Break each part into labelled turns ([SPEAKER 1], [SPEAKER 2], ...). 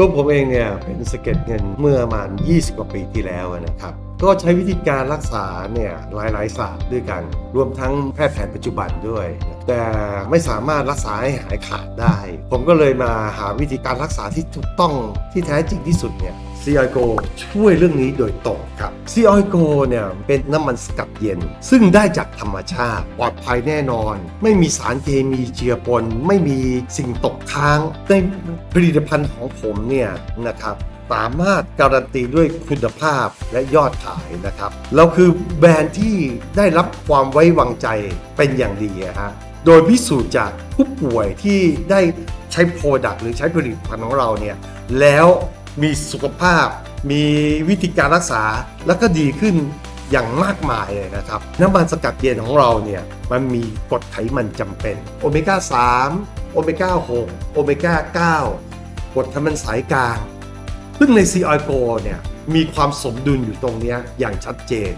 [SPEAKER 1] ตัวผมเองเนี่ยเป็นสะเก็ดเงินเมื่อประมาณ 20 กว่าปีที่แล้วนะครับ ก็ใช้วิธีการรักษาเนี่ยหลายๆศาสตร์ด้วยกัน รวมทั้งแพทย์แผนปัจจุบันด้วย แต่ไม่สามารถรักษาให้หายขาดได้ ผมก็เลยมาหาวิธีการรักษาที่ถูกต้องที่แท้จริงที่สุดเนี่ย ซีออโกช่วยเรื่องนี้โดยตรงครับซีออโกเนี่ยเป็นน้ำมันสกัดเย็น ซึ่งได้จากธรรมชาติ ปลอดภัยแน่นอน ไม่มีสารเคมีเจือปน ไม่มีสิ่งตกค้าง ในผลิตภัณฑ์ของผมเนี่ยนะครับสามารถการันตีด้วยคุณภาพและยอดขายนะครับ เราคือแบรนด์ที่ได้รับความไว้วางใจเป็นอย่างดีอะฮะโดยพิสูจน์จากผู้ป่วยที่ได้ใช้โปรดักต์หรือใช้ผลิตภัณฑ์ของเราเนี่ยแล้ว มีสุขภาพ มีวิธีการรักษาแล้วก็ดีขึ้นอย่างมากมายเลยนะครับ น้ำมันสกัดเย็นของเราเนี่ยมันมีกรดไขมันจำเป็นโอเมก้า 3 โอเมก้า 6 โอเมก้า 9 กรดไขมันสายกลาง ซึ่งในซีออยโกเนี่ยมีความสมดุลอยู่ตรงนี้อย่างชัดเจน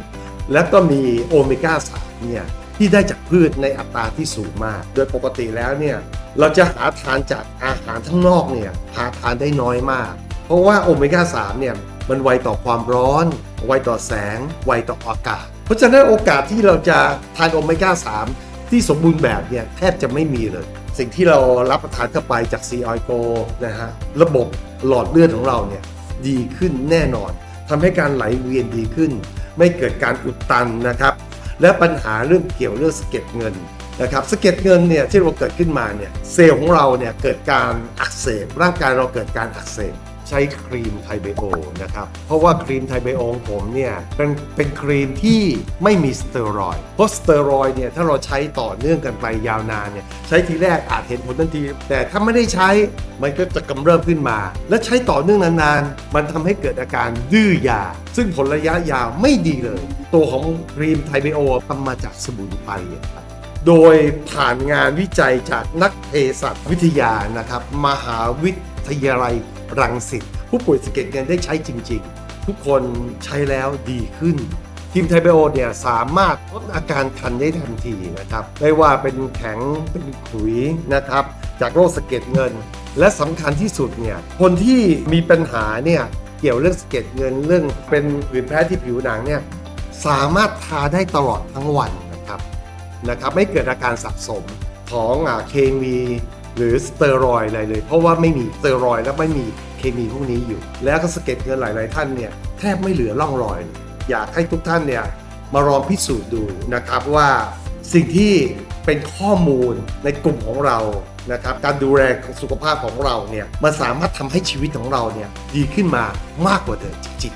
[SPEAKER 1] แล้วก็มีโอเมก้า 3 เนี่ยที่ได้จากพืชในอัตราที่สูงมาก โดยปกติแล้วเนี่ยเราจะหาทานจากอาหารทั้งนอกเนี่ยหาทานได้น้อยมาก เพราะว่าโอเมก้า3เนี่ยมันไวต่อความร้อน ไวต่อแสง ไวต่ออากาศ เพราะฉะนั้นโอกาสที่เราจะทานโอเมก้า3ที่สมบูรณ์แบบเนี่ยแทบจะไม่มีเลย สิ่งที่เรารับประทานเข้าไปจากซีออยโกนะฮะระบบหลอดเลือดของเราเนี่ยดีขึ้นแน่นอนทำให้การไหลเวียนดีขึ้น ไม่เกิดการอุดตันนะครับ และปัญหาเรื่องเกี่ยวเรื่องสะเก็ดเงินนะครับสะเก็ดเงินเนี่ยที่เราเกิดขึ้นมาเนี่ยเซลล์ของเราเนี่ยเกิดการอักเสบร่างกายเราเกิดการอักเสบ ใช้ครีมไทเบโอนะครับ เพราะว่าครีมไทเบโอของผมเนี่ยเป็นเป็นครีมที่ไม่มีสเตียรอยด์เพราะสเตียรอยด์เนี่ยถ้าเราใช้ต่อเนื่องกันไปยาวนานเนี่ยใช้ทีแรกอาจเห็นผลทันที แต่ถ้าไม่ได้ใช้มันก็จะกำเริบขึ้นมา และใช้ต่อเนื่องนานๆ มันทำให้เกิดอาการดื้อยา ซึ่งผลระยะยาวไม่ดีเลย ตัวของครีมไทเบโอทำมาจากสมุนไพรครับโดยผ่านงานวิจัยจากนักเภสัชวิทยานะครับ มหาวิ ทยาลัยรังสิตผู้ป่วยสะเก็ดเงินได้ใช้จริง ๆ ทุกคนใช้แล้วดีขึ้น ทีมไทเบโอเนี่ยสามารถลดอาการคันได้ทันทีนะครับ ไม่ว่าเป็นแข็งเป็นขุยนะครับ จากโรคสะเก็ดเงิน และสำคัญที่สุดเนี่ยคนที่มีปัญหาเนี่ยเกี่ยวเรื่องสะเก็ดเงินเรื่องเป็นผื่นแพ้ที่ผิวหนังเนี่ยสามารถทาได้ตลอดทั้งวันนะครับนะครับ ไม่เกิดอาการสะสมของอเคมี หรือสเตียรอยด์อะไรเลย เพราะว่าไม่มีสเตียรอยด์และไม่มีเคมีพวกนี้อยู่ แล้วก็สะเก็ดเงินหลาย ๆ ท่านเนี่ยแทบไม่เหลือร่องรอย อยากให้ทุกท่านเนี่ยมาลองพิสูจน์ดูนะครับว่าสิ่งที่เป็นข้อมูลในกลุ่มของเรานะครับการดูแลสุขภาพของเราเนี่ยมันสามารถทำให้ชีวิตของเราเนี่ยดีขึ้นมามากกว่าเดิมจริง